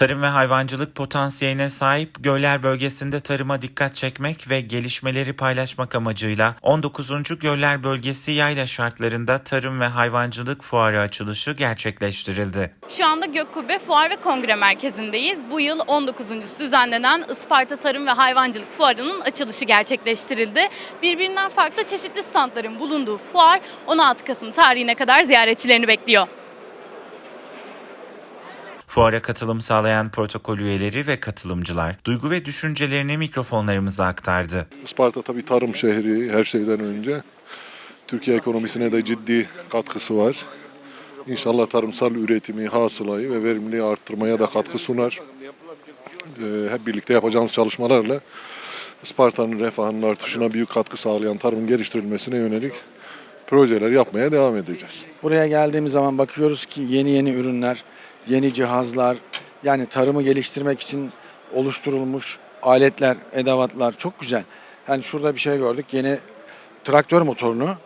Tarım ve hayvancılık potansiyeline sahip Göller bölgesinde tarıma dikkat çekmek ve gelişmeleri paylaşmak amacıyla 19. Göller Bölgesi yayla şartlarında tarım ve hayvancılık fuarı açılışı gerçekleştirildi. Şu anda Gökkubbe Fuar ve Kongre Merkezi'ndeyiz. Bu yıl 19.sü düzenlenen Isparta Tarım ve Hayvancılık Fuarı'nın açılışı gerçekleştirildi. Birbirinden farklı çeşitli standların bulunduğu fuar 16 Kasım tarihine kadar ziyaretçilerini bekliyor. Fuara katılım sağlayan protokol üyeleri ve katılımcılar duygu ve düşüncelerini mikrofonlarımıza aktardı. Isparta tabii tarım şehri her şeyden önce. Türkiye ekonomisine de ciddi katkısı var. İnşallah tarımsal üretimi, hasılayı ve verimliliği arttırmaya da katkı sunar. Ee, hep birlikte yapacağımız çalışmalarla Isparta'nın refahının artışına büyük katkı sağlayan tarımın geliştirilmesine yönelik projeler yapmaya devam edeceğiz. Buraya geldiğimiz zaman bakıyoruz ki yeni yeni ürünler, yeni cihazlar, yani tarımı geliştirmek için oluşturulmuş aletler, edevatlar çok güzel. Yani şurada bir şey gördük. Yeni traktör motorunu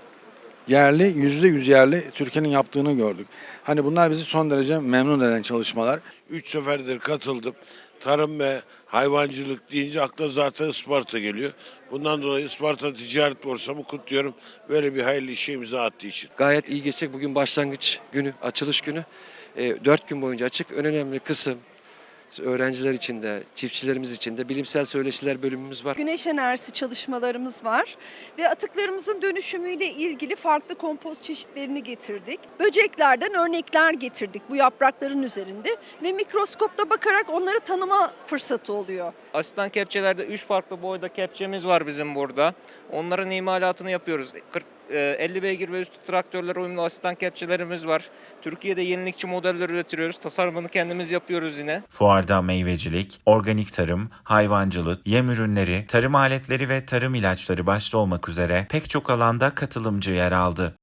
yerli, yüzde yüz yerli Türkiye'nin yaptığını gördük. Hani bunlar bizi son derece memnun eden çalışmalar. Üç seferdir katıldım. Tarım ve hayvancılık deyince akla zaten Isparta geliyor. Bundan dolayı Isparta Ticaret Borsamı kutluyorum. Böyle bir hayırlı işe imza attığı için. Gayet iyi geçecek. Bugün başlangıç günü, açılış günü. E, Dört gün boyunca açık. En önemli kısım öğrenciler için de, çiftçilerimiz için de bilimsel söyleşiler bölümümüz var. Güneş enerjisi çalışmalarımız var ve atıklarımızın dönüşümüyle ilgili farklı kompost çeşitlerini getirdik. Böceklerden örnekler getirdik bu yaprakların üzerinde ve mikroskopta bakarak onları tanıma fırsatı oluyor. Asistan kepçelerde 3 farklı boyda kepçemiz var bizim burada. Onların imalatını yapıyoruz. 40 e, 50 beygir ve üstü traktörlere uyumlu asistan kepçelerimiz var. Türkiye'de yenilikçi modeller üretiyoruz. Tasarımını kendimiz yapıyoruz yine. Fuarda meyvecilik, organik tarım, hayvancılık, yem ürünleri, tarım aletleri ve tarım ilaçları başta olmak üzere pek çok alanda katılımcı yer aldı.